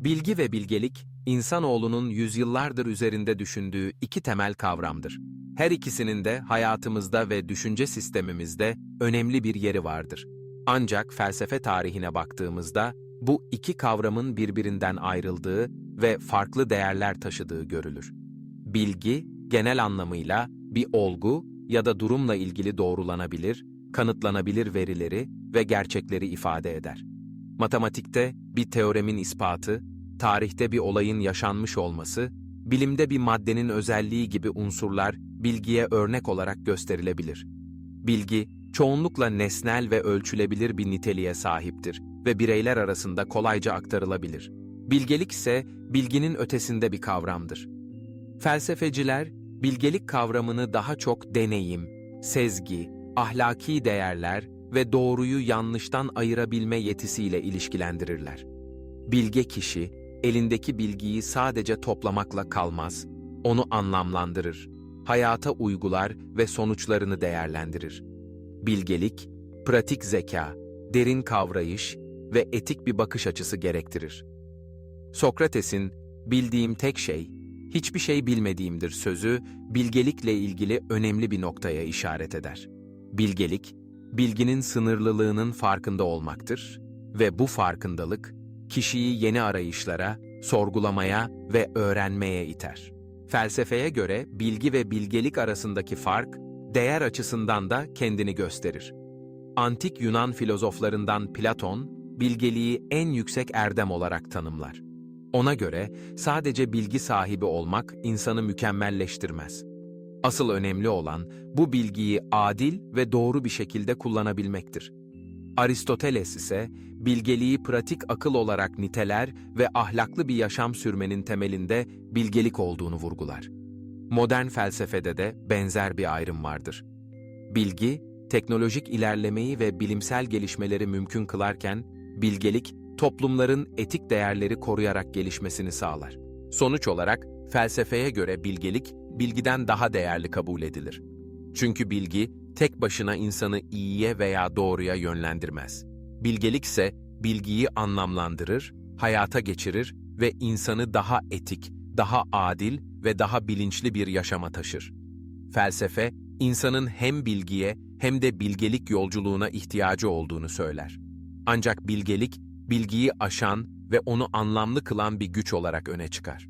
Bilgi ve bilgelik, insanoğlunun yüzyıllardır üzerinde düşündüğü iki temel kavramdır. Her ikisinin de hayatımızda ve düşünce sistemimizde önemli bir yeri vardır. Ancak felsefe tarihine baktığımızda bu iki kavramın birbirinden ayrıldığı ve farklı değerler taşıdığı görülür. Bilgi, genel anlamıyla bir olgu ya da durumla ilgili doğrulanabilir, kanıtlanabilir verileri ve gerçekleri ifade eder. Matematikte bir teoremin ispatı, tarihte bir olayın yaşanmış olması, bilimde bir maddenin özelliği gibi unsurlar bilgiye örnek olarak gösterilebilir. Bilgi, çoğunlukla nesnel ve ölçülebilir bir niteliğe sahiptir ve bireyler arasında kolayca aktarılabilir. Bilgelik ise bilginin ötesinde bir kavramdır. Felsefeciler, bilgelik kavramını daha çok deneyim, sezgi, ahlaki değerler ve doğruyu yanlıştan ayırabilme yetisiyle ilişkilendirirler. Bilge kişi, elindeki bilgiyi sadece toplamakla kalmaz, onu anlamlandırır, hayata uygular ve sonuçlarını değerlendirir. Bilgelik, pratik zeka, derin kavrayış ve etik bir bakış açısı gerektirir. Sokrates'in bildiğim tek şey, hiçbir şey bilmediğimdir sözü, bilgelikle ilgili önemli bir noktaya işaret eder. Bilgelik, bilginin sınırlılığının farkında olmaktır ve bu farkındalık, kişiyi yeni arayışlara, sorgulamaya ve öğrenmeye iter. Felsefeye göre bilgi ve bilgelik arasındaki fark, değer açısından da kendini gösterir. Antik Yunan filozoflarından Platon, bilgeliği en yüksek erdem olarak tanımlar. Ona göre sadece bilgi sahibi olmak insanı mükemmelleştirmez. Asıl önemli olan bu bilgiyi adil ve doğru bir şekilde kullanabilmektir. Aristoteles ise bilgeliği pratik akıl olarak niteler ve ahlaklı bir yaşam sürmenin temelinde bilgelik olduğunu vurgular. Modern felsefede de benzer bir ayrım vardır. Bilgi, teknolojik ilerlemeyi ve bilimsel gelişmeleri mümkün kılarken, bilgelik, toplumların etik değerleri koruyarak gelişmesini sağlar. Sonuç olarak, felsefeye göre bilgelik, bilgiden daha değerli kabul edilir. Çünkü bilgi, tek başına insanı iyiye veya doğruya yönlendirmez. Bilgelik ise bilgiyi anlamlandırır, hayata geçirir ve insanı daha etik, daha adil ve daha bilinçli bir yaşama taşır. Felsefe, insanın hem bilgiye hem de bilgelik yolculuğuna ihtiyacı olduğunu söyler. Ancak bilgelik, bilgiyi aşan ve onu anlamlı kılan bir güç olarak öne çıkar.